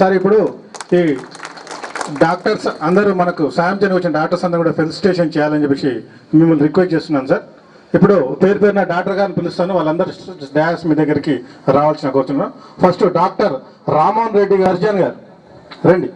Sir ఇప్పుడు ఈ doctors అందరూ మనకు సాయం చేయని వచ్చిన డాక్టర్స్ అందరూ కూడా ఫెలిసిటేషన్ చేయాలని చెప్పేసి మిమ్మల్ని రిక్వెస్ట్ చేస్తున్నాను సార్. ఇప్పుడు పేరు పేరున డాక్టర్ గారిని పిలుస్తాను. వాళ్ళందరూ డయాస్ మీ దగ్గరికి రావాల్సిన కోరుతున్నాను. ఫస్ట్ డాక్టర్ రామోహన్ రెడ్డి గారు అర్జున్ గారు. రండి.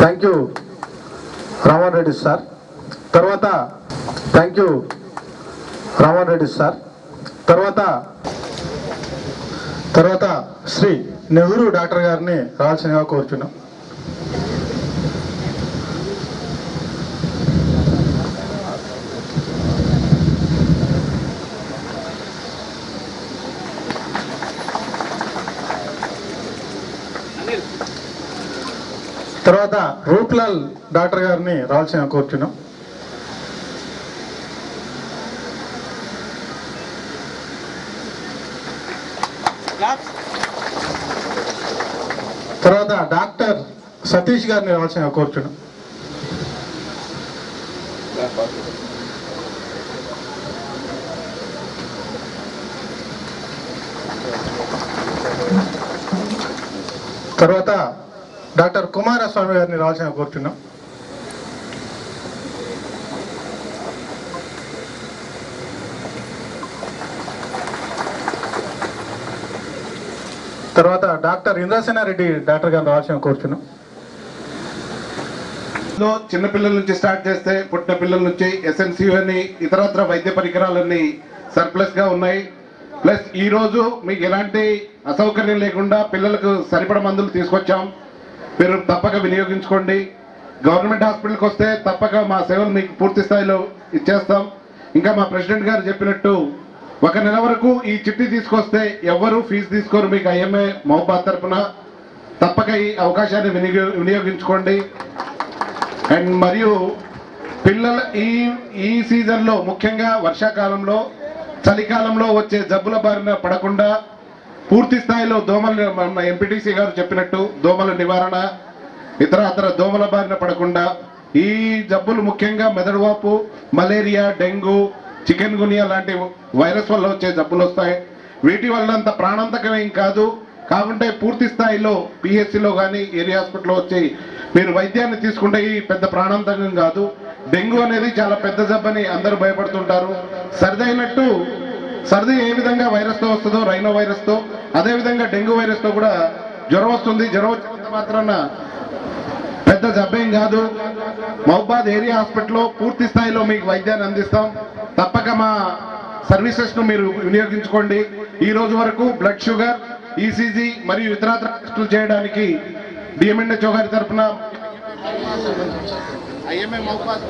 Thank you Ramohan Reddy sir. తర్వాత thank you Ramohan Reddy sir. తర్వాత తర్వాత శ్రీ నెహ్రూ డాక్టర్ గారిని రావాల్సిందిగా కోరుచున్నాం. తర్వాత రూప్లాల్ డాక్టర్ గారిని రావాల్సిన కోరుచున్నాం తర్వాత డాక్టర్ సతీష్ గారిని రావాల్సిన కోర్చును తర్వాత డాక్టర్ కుమారస్వామి గారిని రావాల్సిన కోరుచున్నాం తర్వాత డాక్టర్ ఇంద్రసేనారెడ్డి డాక్టర్ గారిని రావాల్సిన కోరుచున్నాం లో చిన్నపిల్లల నుంచి స్టార్ట్ చేస్తే పుట్టిన పిల్లల నుంచి ఎస్ఎన్సీ అని ఇతరత్ర వైద్య పరికరాలన్నీ సర్ప్లస్గా ఉన్నాయి. ప్లస్ ఈ రోజు మీకు ఎలాంటి అసౌకర్యం లేకుండా పిల్లలకు సరిపడ మందులు తీసుకొచ్చాం. మీరు తప్పక వినియోగించుకోండి. గవర్నమెంట్ హాస్పిటల్కి వస్తే తప్పక మా సేవలు మీకు పూర్తి స్థాయిలో ఇచ్చేస్తాం. ఇంకా మా ప్రెసిడెంట్ గారు చెప్పినట్టు ఒక నెల వరకు ఈ చిట్టి తీసుకొస్తే ఎవరు ఫీజు తీసుకోరు మీకు ఐఎంఏ మహబాద్ తరఫున తప్పక ఈ అవకాశాన్ని వినియోగ వినియోగించుకోండి. అండ్ మరియు పిల్లల ఈ ఈ సీజన్లో ముఖ్యంగా వర్షాకాలంలో చలికాలంలో వచ్చే జబ్బుల బారిన పడకుండా పూర్తి స్థాయిలో దోమల మన ఎంపీటీసీ గారు చెప్పినట్టు దోమల నివారణ ఇతర ఇతర దోమల బారిన పడకుండా ఈ జబ్బులు ముఖ్యంగా మెదడువాపు మలేరియా డెంగ్యూ చికెన్ గునియా లాంటి వైరస్ వల్ల వచ్చే జబ్బులు వస్తాయి. వీటి వల్ల అంత ప్రాణాంతకమేం కాదు. కాకుంటే పూర్తి స్థాయిలో పిహెచ్సిలో కానీ ఏరియా హాస్పిటల్లో వచ్చి మీరు వైద్యాన్ని తీసుకుంటే ఈ పెద్ద ప్రాణాంతకం కాదు. డెంగ్యూ అనేది చాలా పెద్ద జబ్బని అందరూ భయపడుతుంటారు. సరిదైనట్టు సర్ది ఏ విధంగా వైరస్తో వస్తుందో రైనో వైరస్తో అదేవిధంగా డెంగ్యూ వైరస్తో కూడా జ్వరం వస్తుంది. జ్వరం వచ్చినంత మాత్రాన పెద్ద జబ్బేం కాదు. మహబాద్ ఏరియా హాస్పిటల్లో పూర్తి స్థాయిలో మీకు వైద్యాన్ని అందిస్తాం. తప్పక మా సర్వీసెస్ను మీరు వినియోగించుకోండి. ఈ రోజు వరకు బ్లడ్ షుగర్ ఈసీజీ మరియు ఇతరత్ర టెస్టులు చేయడానికి డిఎంఎన్హెచ్ఓ గారి తరఫున ఐఎంఏ మహబాద్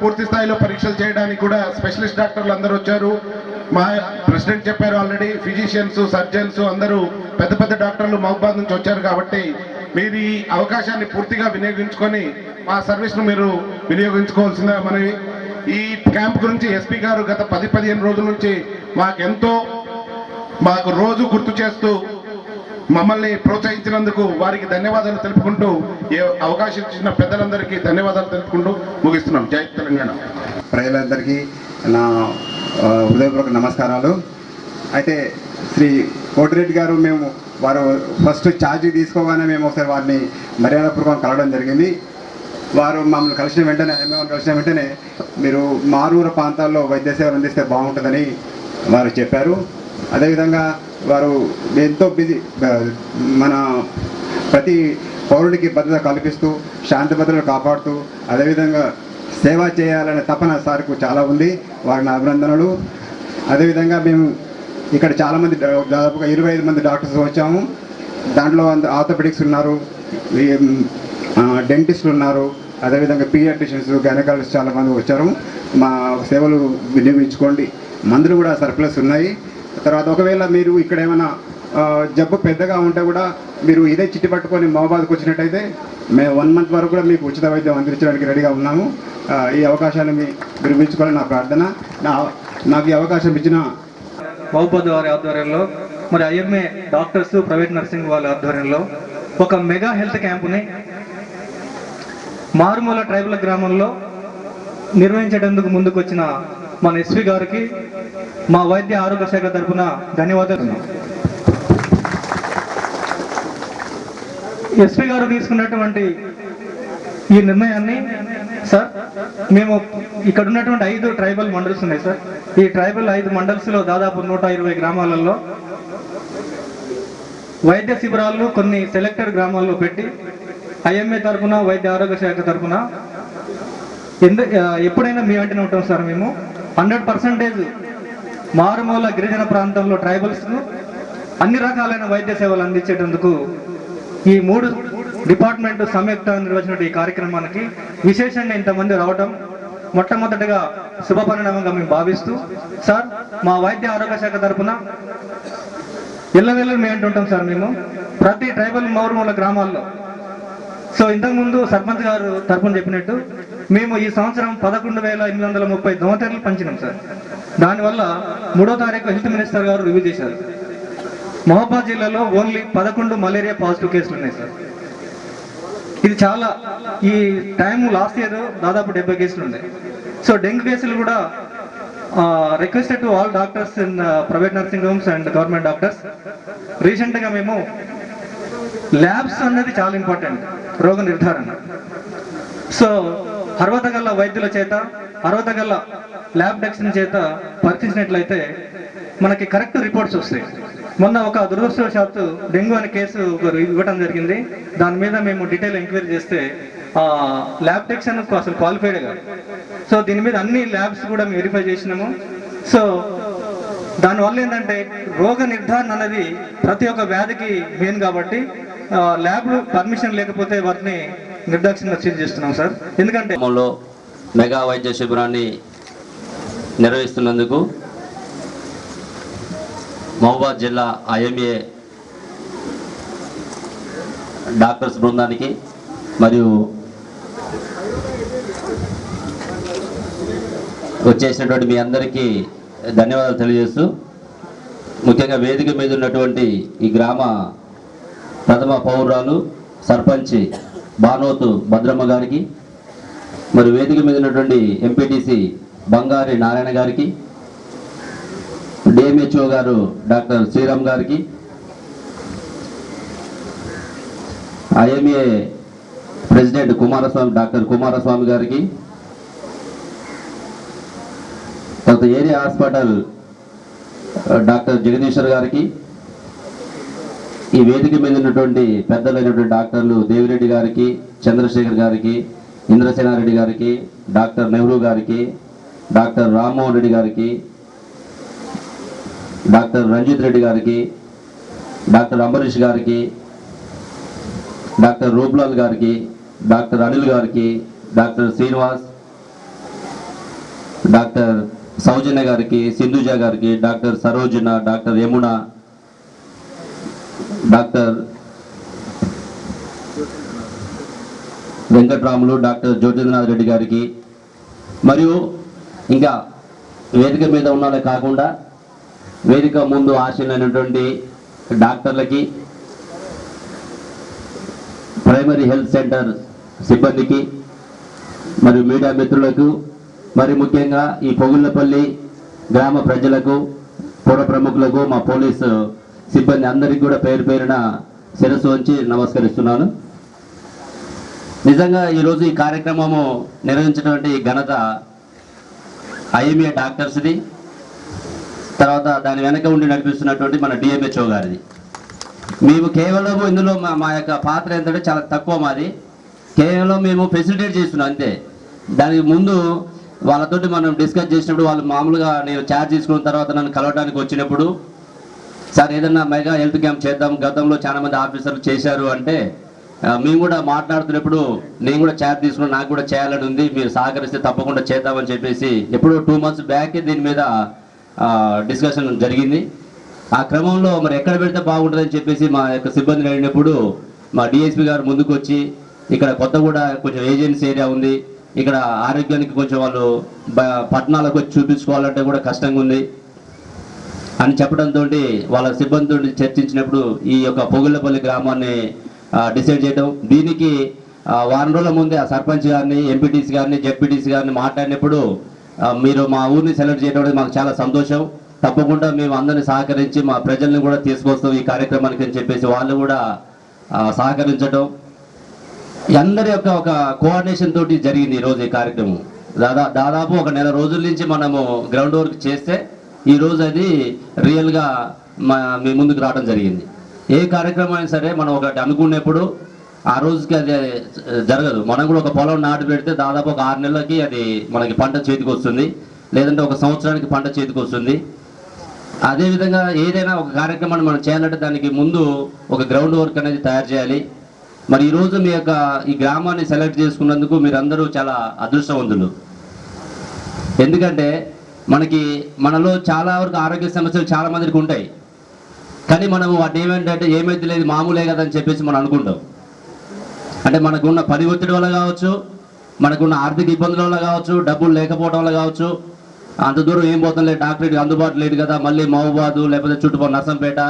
పూర్తి స్థాయిలో పరీక్షలు చేయడానికి కూడా స్పెషలిస్ట్ డాక్టర్లు అందరూ వచ్చారు. మా ప్రెసిడెంట్ చెప్పారు ఆల్రెడీ ఫిజిషియన్స్ సర్జన్స్ అందరూ పెద్ద పెద్ద డాక్టర్లు మహబాద్ నుంచి వచ్చారు కాబట్టి మీరు ఈ అవకాశాన్ని పూర్తిగా వినియోగించుకొని మా సర్వీస్ను మీరు వినియోగించుకోవాల్సిన మనవి ఈ క్యాంప్ గురించి ఎస్పీ గారు గత పది పదిహేను రోజుల నుంచి మాకెంతో మాకు రోజు గుర్తు చేస్తూ మమ్మల్ని ప్రోత్సహించినందుకు వారికి ధన్యవాదాలు తెలుపుకుంటూ ఏ అవకాశం ఇచ్చిన పెద్దలందరికీ ధన్యవాదాలు తెలుపుకుంటూ ముగిస్తున్నాం. జై తెలంగాణ. ప్రజలందరికీ నా హృదయపూర్వక నమస్కారాలు. అయితే శ్రీ కోటిరెడ్డి గారు మేము వారు ఫస్ట్ ఛార్జ్ తీసుకోగానే మేము ఒకసారి వారిని మర్యాదపూర్వకం కలవడం జరిగింది. వారు మమ్మల్ని కలిసిన వెంటనే మేము కలిసిన వెంటనే మీరు మారూరు ప్రాంతాల్లో వైద్య సేవలు అందిస్తే బాగుంటుందని వారు చెప్పారు. అదేవిధంగా వారు ఎంతో బిజీ మన ప్రతి పౌరుడికి భద్రత కల్పిస్తూ శాంతి భద్రతలు కాపాడుతూ అదేవిధంగా సేవ చేయాలనే తపన సార్కు చాలా ఉంది వారిని అభినందనలు. అదేవిధంగా మేము ఇక్కడ చాలామంది దాదాపుగా ఇరవై ఐదు మంది డాక్టర్స్ వచ్చాము. దాంట్లో ఆర్థోపెడిక్స్ ఉన్నారు డెంటిస్టులు ఉన్నారు అదేవిధంగా పీడియాట్రిషియన్స్ గైనకాలజిస్ట్ చాలామంది వచ్చారు. మా సేవలు వినియోగించుకోండి. మందులు కూడా సర్ప్లస్ ఉన్నాయి. తర్వాత ఒకవేళ మీరు ఇక్కడ ఏమైనా జబ్బు పెద్దగా ఉంటే కూడా మీరు ఇదే చిట్టి పట్టుకొని మహబాద్కి వచ్చినట్టయితే మేము వన్ మంత్ వరకు కూడా మీకు ఉచిత వైద్యం అందించడానికి రెడీగా ఉన్నాము. ఈ అవకాశాన్ని మీ మీరు ఉంచుకోవాలని నా ప్రార్థన. నా నాకు ఈ అవకాశం ఇచ్చిన మహబూబాద్ వారి ఆధ్వర్యంలో మరి ఐఎంఏ డాక్టర్స్ ప్రైవేట్ నర్సింగ్ వాళ్ళ ఆధ్వర్యంలో ఒక మెగా హెల్త్ క్యాంపుని మారుమూల ట్రైబల్ గ్రామంలో నిర్వహించేటందుకు ముందుకు వచ్చిన మన ఎస్వి గారికి మా వైద్య ఆరోగ్య శాఖ తరఫున ధన్యవాదాలు. ఎస్వి గారు తీసుకున్నటువంటి ఈ నిర్ణయాన్ని సార్ మేము ఇక్కడ ఉన్నటువంటి ఐదు ట్రైబల్ మండల్స్ ఉన్నాయి సార్. ఈ ట్రైబల్ ఐదు మండల్స్లో దాదాపు నూట ఇరవై గ్రామాలలో వైద్య శిబిరాలను కొన్ని సెలెక్టెడ్ గ్రామాల్లో పెట్టి ఐఎంఏ తరఫున వైద్య ఆరోగ్య శాఖ తరఫున ఎందు ఎప్పుడైనా మీ వెంటనే ఉంటాం సార్ మేము. హండ్రెడ్ పర్సెంటేజ్ మారుమూల గిరిజన ప్రాంతంలో ట్రైబల్స్కు అన్ని రకాలైన వైద్య సేవలు అందించేటందుకు ఈ మూడు డిపార్ట్మెంట్ సంయుక్త నిర్వహించిన ఈ కార్యక్రమానికి విశేషంగా ఇంతమంది రావడం మొట్టమొదటిగా శుభ పరిణామంగా మేము భావిస్తూ సార్ మా వైద్య ఆరోగ్య శాఖ తరఫున ఇళ్ళ మేము అంటుంటాం సార్ మేము. ప్రతి ట్రైబల్ మౌరుమూల గ్రామాల్లో సో ఇంతకుముందు సర్పంచ్ గారు తరపున చెప్పినట్టు మేము ఈ సంవత్సరం పదకొండు వేల ఎనిమిది వందల ముప్పై దోమతెరలు పంచినాం సార్. దానివల్ల మూడో తారీఖు హెల్త్ మినిస్టర్ గారు రివ్యూ చేశారు. మహబాద్ జిల్లాలో ఓన్లీ పదకొండు మలేరియా పాజిటివ్ కేసులు ఉన్నాయి సార్. ఇది చాలా ఈ టైం లాస్ట్ ఇయర్ దాదాపు డెబ్బై కేసులు ఉన్నాయి. సో డెంగ్యూ కేసులు కూడా requested to all doctors in private nursing homes and government doctors రీసెంట్గా మేము ల్యాబ్స్ అన్నది చాలా ఇంపార్టెంట్ రోగ నిర్ధారణ. సో అర్హత గల్ల వైద్యుల చేత అర్హత గల్ల ల్యాబ్ డెక్షన్ చేత పరీక్షించినట్లయితే మనకి కరెక్ట్ రిపోర్ట్స్ వస్తాయి. మొన్న ఒక దురదృష్టవశాత్తు డెంగ్యూ అనే కేసు ఒకరు ఇవ్వడం జరిగింది. దాని మీద మేము డీటెయిల్ ఎంక్వైరీ చేస్తే ఆ ల్యాబ్ డెక్షన్ అసలు క్వాలిఫైడ్ కాదు సో దీని మీద అన్ని ల్యాబ్స్ కూడా మేము వెరిఫై చేసినాము. సో దానివల్ల ఏంటంటే రోగ నిర్ధారణ అనేది ప్రతి ఒక్క వ్యాధికి మెయిన్ కాబట్టి ల్యాబ్ పర్మిషన్ లేకపోతే వాటిని నిర్దాక్షిణ్యంగా సీజ్ చేస్తున్నాం సార్. ఎందుకంటే మెగా వైద్య శిబిరాన్ని నిర్వహిస్తున్నందుకు మహబాద్ జిల్లా ఐఎంఏ డాక్టర్స్ బృందానికి మరియు వచ్చేసినటువంటి మీ అందరికీ ధన్యవాదాలు తెలియజేస్తూ ముఖ్యంగా వేదిక మీద ఉన్నటువంటి ఈ గ్రామ ప్రథమ పౌరురాలు సర్పంచ్ బానోతు భద్రమ్మ గారికి మరి వేదిక మీద ఉన్నటువంటి ఎంపీటీసీ బంగారి నారాయణ గారికి డిఎంహెచ్ఓ గారు డాక్టర్ శ్రీరామ్ గారికి IMA president Kumaraswamy doctor Kumaraswamy గారికి తర్వాత ఏరియా హాస్పిటల్ డాక్టర్ జగదీశ్వర్ గారికి ఈ వేదిక మీద ఉన్నటువంటి పెద్దలైనటువంటి డాక్టర్లు దేవిరెడ్డి గారికి చంద్రశేఖర్ గారికి ఇంద్రసేనారెడ్డి గారికి డాక్టర్ నెహ్రూ గారికి డాక్టర్ రామ్మోహన్ రెడ్డి గారికి డాక్టర్ రంజిత్ రెడ్డి గారికి డాక్టర్ అంబరీష్ గారికి డాక్టర్ రూప్లాల్ గారికి డాక్టర్ అనిల్ గారికి డాక్టర్ శ్రీనివాస్ డాక్టర్ సౌజన్య గారికి సింధుజ గారికి doctor Sarojana doctor Yamuna doctor Venkatramulu doctor Jyotindranath Reddy గారికి. మరియు ఇంకా వేదిక మీద ఉన్నవాళ్ళే కాకుండా వేదిక ముందు ఆశలైనటువంటి డాక్టర్లకి ప్రైమరీ హెల్త్ సెంటర్ సిబ్బందికి మరియు మీడియా మిత్రులకు మరి ముఖ్యంగా ఈ పొగుళ్ళపల్లి గ్రామ ప్రజలకు పుర ప్రముఖులకు మా పోలీసు సిబ్బంది అందరికీ కూడా పేరు పేరున శిరస్సు ఉంచి నమస్కరిస్తున్నాను. నిజంగా ఈరోజు ఈ కార్యక్రమము నిర్వహించినటువంటి ఘనత ఐఎంఏ డాక్టర్స్ది తర్వాత దాని వెనక ఉండి నడిపిస్తున్నటువంటి మన డిఎంహెచ్ఓ గారిది. మేము కేవలం ఇందులో మా మా యొక్క పాత్ర ఏంటంటే చాలా తక్కువ మాది. కేవలం మేము ఫెసిలిటేట్ చేస్తున్నాం అంతే. దానికి ముందు వాళ్ళతోటి మనం డిస్కస్ చేసినప్పుడు వాళ్ళు మామూలుగా నేను ఛార్జ్ తీసుకున్న తర్వాత నన్ను కలవడానికి వచ్చినప్పుడు సార్ ఏదన్నా మెగా హెల్త్ క్యాంప్ చేద్దాం. గతంలో చాలా మంది ఆఫీసర్లు చేశారు అంటే మేము కూడా మాట్లాడుతున్నప్పుడు నేను కూడా ఛార్జ్ తీసుకుని నాకు కూడా చేయాలని ఉంది. మీరు సహకరిస్తే తప్పకుండా చేద్దామని చెప్పేసి ఎప్పుడో టూ మంత్స్ బ్యాక్ దీని మీద డిస్కషన్ జరిగింది. ఆ క్రమంలో మరి ఎక్కడ పెడితే బాగుంటుందని చెప్పేసి మా యొక్క సిబ్బందిని అడిగినప్పుడు మా డిఎస్పి గారు ముందుకు వచ్చి ఇక్కడ కొత్తగూడ కొంచెం ఏజెన్సీ ఏరియా ఉంది. ఇక్కడ ఆరోగ్యానికి కొంచెం వాళ్ళు పట్టణాలకు వచ్చి చూపించుకోవాలంటే కూడా కష్టంగా ఉంది. అని చెప్పడంతో వాళ్ళ సిబ్బందితో చర్చించినప్పుడు ఈ యొక్క పొగుళ్ళపల్లి గ్రామాన్ని డిసైడ్ చేయడం దీనికి వారం రోజుల ముందే ఆ సర్పంచ్ గారిని ఎంపీటీసీ గారిని జెడ్పీటీసీ గారిని మాట్లాడినప్పుడు మీరు మా ఊరిని సెలెక్ట్ చేయడం అనేది మాకు చాలా సంతోషం. తప్పకుండా మేము అందరిని సహకరించి మా ప్రజల్ని కూడా తీసుకొస్తాం ఈ కార్యక్రమానికి అని చెప్పేసి వాళ్ళు కూడా సహకరించడం అందరి యొక్క ఒక కోఆర్డినేషన్ తోటి జరిగింది ఈ రోజు ఈ కార్యక్రమం. దాదా దాదాపు ఒక నెల రోజుల నుంచి మనము గ్రౌండ్ వర్క్ చేస్తే ఈ రోజు అది రియల్గా మా మీ ముందుకు రావడం జరిగింది. ఏ కార్యక్రమం అయినా సరే మనం ఒకటి అనుకున్నప్పుడు ఆ రోజుకి అది జరగదు. మనం కూడా ఒక పొలం నాటు పెడితే దాదాపు ఒక ఆరు నెలలకి అది మనకి పంట చేతికి వస్తుంది. లేదంటే ఒక సంవత్సరానికి పంట చేతికి వస్తుంది. అదేవిధంగా ఏదైనా ఒక కార్యక్రమాన్ని మనం చేయాలంటే దానికి ముందు ఒక గ్రౌండ్ వర్క్ అనేది తయారు చేయాలి. మరి ఈరోజు మీ యొక్క ఈ గ్రామాన్ని సెలెక్ట్ చేసుకున్నందుకు మీరందరూ చాలా అదృష్టవంతులు. ఎందుకంటే మనకి మనలో చాలా వరకు ఆరోగ్య సమస్యలు చాలా మందికి ఉంటాయి. కానీ మనం వాటి ఏమేంటంటే ఏమైతే లేదు మామూలే కదా అని చెప్పేసి మనం అనుకుంటాం. అంటే మనకున్న పని ఒత్తిడి వల్ల కావచ్చు మనకున్న ఆర్థిక ఇబ్బందుల వల్ల కావచ్చు డబ్బులు లేకపోవడం వల్ల కావచ్చు అంత దూరం ఏం పోతాం లేదు డాక్టర్ అందుబాటులో లేదు కదా మళ్ళీ మహబాదు లేకపోతే చుట్టుపక్కల నర్సంపేట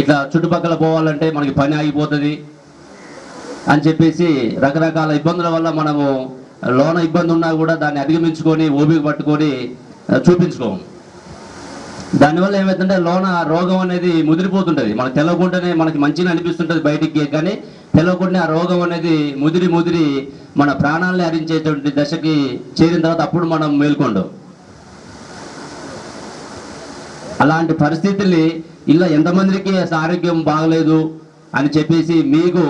ఇట్లా చుట్టుపక్కల పోవాలంటే మనకి పని ఆగిపోతుంది అని చెప్పేసి రకరకాల ఇబ్బందుల వల్ల మనము లోన ఇబ్బంది ఉన్నా కూడా దాన్ని అధిగమించుకొని ఓపిక పట్టుకొని చూపించుకోము. దానివల్ల ఏమవుతుందంటే లోన రోగం అనేది ముదిరిపోతుంటుంది. మనకు తెలవకుండానే మనకి మంచిగా అనిపిస్తుంటుంది బయటికి కానీ తెలవకుండానే ఆ రోగం అనేది ముదిరి ముదిరి మన ప్రాణాలని హరించేటువంటి దశకి చేరిన తర్వాత అప్పుడు మనం మేల్కొండం. అలాంటి పరిస్థితుల్ని ఇలా ఎంతమందికి అసలు ఆరోగ్యం బాగలేదు? అని చెప్పేసి మీకు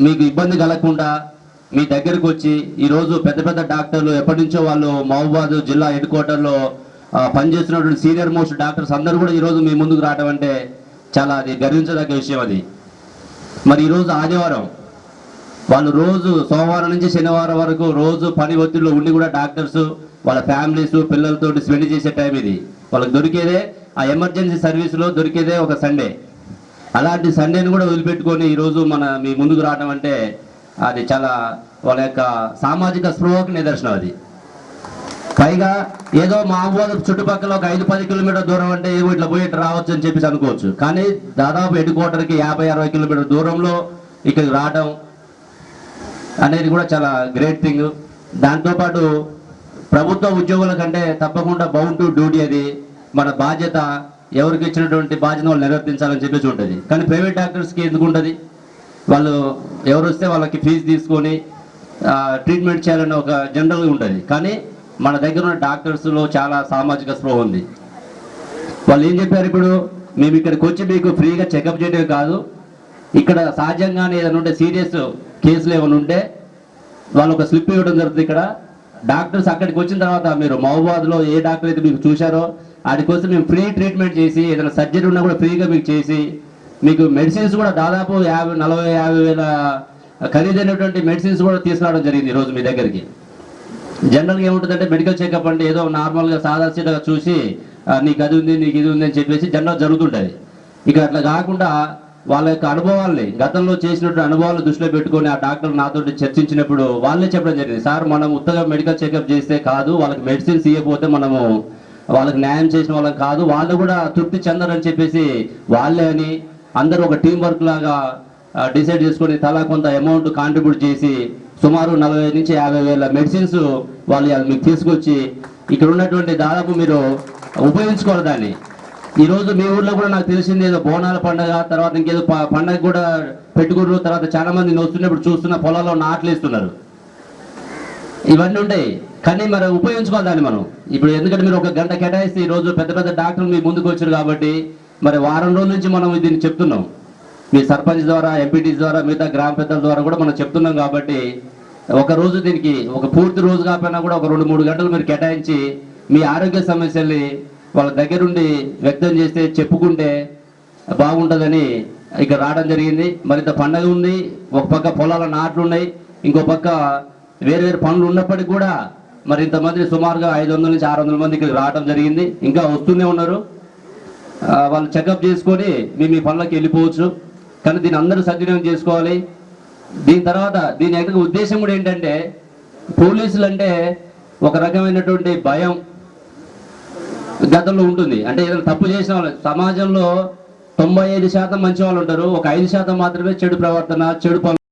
మీకు ఇబ్బంది కలగకుండా మీ దగ్గరకు వచ్చి ఈరోజు పెద్ద పెద్ద డాక్టర్లు ఎప్పటి నుంచో వాళ్ళు మహబూబాద్ జిల్లా హెడ్ క్వార్టర్లో పనిచేస్తున్నటువంటి సీనియర్ మోస్ట్ డాక్టర్స్ అందరూ కూడా ఈరోజు మీ ముందుకు రావడం అంటే చాలా అది గర్వించదగ్గ విషయం అది. మరి ఈరోజు ఆదివారం వాళ్ళు రోజు సోమవారం నుంచి శనివారం వరకు రోజు పని ఒత్తిడిలో ఉండి కూడా డాక్టర్స్ వాళ్ళ ఫ్యామిలీస్ పిల్లలతో స్పెండ్ చేసే టైం ఇది. వాళ్ళకి దొరికేదే ఆ ఎమర్జెన్సీ సర్వీస్లో దొరికేదే ఒక సండే. అలాంటి సండేని కూడా వదిలిపెట్టుకొని ఈరోజు మన మీ ముందుకు రావడం అంటే అది చాలా వాళ్ళ యొక్క సామాజిక స్పృహకు నిదర్శనం అది. పైగా ఏదో మా మామూలు చుట్టుపక్కల ఒక ఐదు పది కిలోమీటర్ దూరం అంటే ఏవో ఇట్లా పోయి రావచ్చు అని చెప్పేసి అనుకోవచ్చు. కానీ దాదాపు హెడ్ క్వార్టర్కి యాభై అరవై కిలోమీటర్ దూరంలో ఇక్కడికి రావడం అనేది కూడా చాలా గ్రేట్ థింగ్. దాంతోపాటు ప్రభుత్వ ఉద్యోగుల కంటే తప్పకుండా బౌండ్ టు డ్యూటీ అది. మన బాధ్యత ఎవరికి ఇచ్చినటువంటి బాధ్యత వాళ్ళు నిర్వర్తించాలని చెప్పేసి ఉంటుంది. కానీ ప్రైవేట్ డాక్టర్స్కి ఎందుకు ఉంటుంది? వాళ్ళు ఎవరు వస్తే వాళ్ళకి ఫీజు తీసుకొని ట్రీట్మెంట్ చేయాలని ఒక జనరల్గా ఉంటుంది. కానీ మన దగ్గర ఉన్న డాక్టర్స్లో చాలా సామాజిక స్పృహ ఉంది. వాళ్ళు ఏం చెప్పారు ఇప్పుడు? మేము ఇక్కడికి వచ్చి మీకు ఫ్రీగా చెకప్ చేయడమే కాదు ఇక్కడ సహజంగానే ఏదైనా ఉంటే సీరియస్ కేసులు ఏమైనా ఉంటే వాళ్ళు ఒక స్లిప్ ఇవ్వడం జరుగుతుంది ఇక్కడ. డాక్టర్స్ అక్కడికి వచ్చిన తర్వాత మీరు మహబాద్లో ఏ డాక్టర్ అయితే మీకు చూశారో ఆడికి మేము ఫ్రీ ట్రీట్మెంట్ చేసి ఏదైనా సర్జరీ ఉన్నా కూడా ఫ్రీగా మీకు చేసి మీకు మెడిసిన్స్ కూడా దాదాపు యాభై నలభై యాభై వేల ఖరీదైనటువంటి మెడిసిన్స్ కూడా తీసుకురావడం జరిగింది ఈరోజు మీ దగ్గరికి. జనరల్గా ఏముంటుందంటే మెడికల్ చెకప్ అంటే ఏదో నార్మల్గా సాదాసీగా చూసి నీకు అది ఉంది నీకు ఇది ఉంది అని చెప్పేసి జనరల్ జరుగుతుంటుంది. ఇక అట్లా కాకుండా వాళ్ళ యొక్క అనుభవాల్ని గతంలో చేసినటువంటి అనుభవాలు దృష్టిలో పెట్టుకొని ఆ డాక్టర్ నాతో చర్చించినప్పుడు వాళ్ళే చెప్పడం జరిగింది. సార్ మనం ఉత్తగా మెడికల్ చెకప్ చేస్తే కాదు వాళ్ళకి మెడిసిన్స్ ఇవ్వకపోతే మనము వాళ్ళకి న్యాయం చేసిన వాళ్ళం కాదు. వాళ్ళు కూడా తృప్తి చెందరని చెప్పేసి వాళ్ళే అని అందరూ ఒక టీం వర్క్ లాగా డిసైడ్ చేసుకొని తలా కొంత అమౌంట్ కాంట్రిబ్యూట్ చేసి సుమారు నలభై నుంచి యాభై వేల మెడిసిన్స్ వాళ్ళు మీకు తీసుకొచ్చి ఇక్కడ ఉన్నటువంటి దాదాపు మీరు ఉపయోగించుకోవాలి దాన్ని. ఈరోజు మీ ఊర్లో కూడా నాకు తెలిసింది ఏదో బోనాల పండగ తర్వాత ఇంకేదో పండగ కూడా పెట్టుకుంటారు తర్వాత చాలా మంది వస్తున్నప్పుడు చూస్తున్న పొలాల్లో నాట్లు వేస్తున్నారు. ఇవన్నీ ఉంటాయి. కానీ మరి ఉపయోగించుకోవాలి దాన్ని మనం. ఇప్పుడు ఎందుకంటే మీరు ఒక గంట కేటాయిస్తే రోజు పెద్ద పెద్ద డాక్టర్లు మీ ముందుకు వచ్చారు కాబట్టి మరి వారం రోజుల నుంచి మనం దీన్ని చెప్తున్నాం. మీ సర్పంచ్ ద్వారా ఎంపీటీ ద్వారా మిగతా గ్రామ పెద్దల ద్వారా కూడా మనం చెప్తున్నాం కాబట్టి ఒక రోజు దీనికి ఒక పూర్తి రోజు కాకపోయినా కూడా ఒక రెండు మూడు గంటలు మీరు కేటాయించి మీ ఆరోగ్య సమస్యల్ని వాళ్ళ దగ్గరుండి వ్యక్తం చేస్తే చెప్పుకుంటే బాగుంటుందని ఇక్కడ రావడం జరిగింది. మరింత పండగ ఉంది. ఒక పక్క పొలాల నాట్లు ఉన్నాయి. ఇంకో పక్క వేరు వేరు పనులు ఉన్నప్పటికీ కూడా మరి ఇంతమంది సుమారుగా ఐదు వందల నుంచి ఆరు వందల మంది ఇక్కడ రావడం జరిగింది. ఇంకా వస్తూనే ఉన్నారు. వాళ్ళు చెకప్ చేసుకొని మీ మీ పనులకు వెళ్ళిపోవచ్చు. కానీ దీని అందరూ సద్వినియోగం చేసుకోవాలి. దీని తర్వాత దీని యొక్క ఉద్దేశం కూడా ఏంటంటే పోలీసులు అంటే ఒక రకమైనటువంటి భయం గతంలో ఉంటుంది. అంటే ఏదైనా తప్పు చేసిన వాళ్ళు సమాజంలో తొంభై ఐదు శాతం మంచి వాళ్ళు ఉంటారు. ఒక ఐదు శాతం మాత్రమే చెడు ప్రవర్తన చెడు పనులు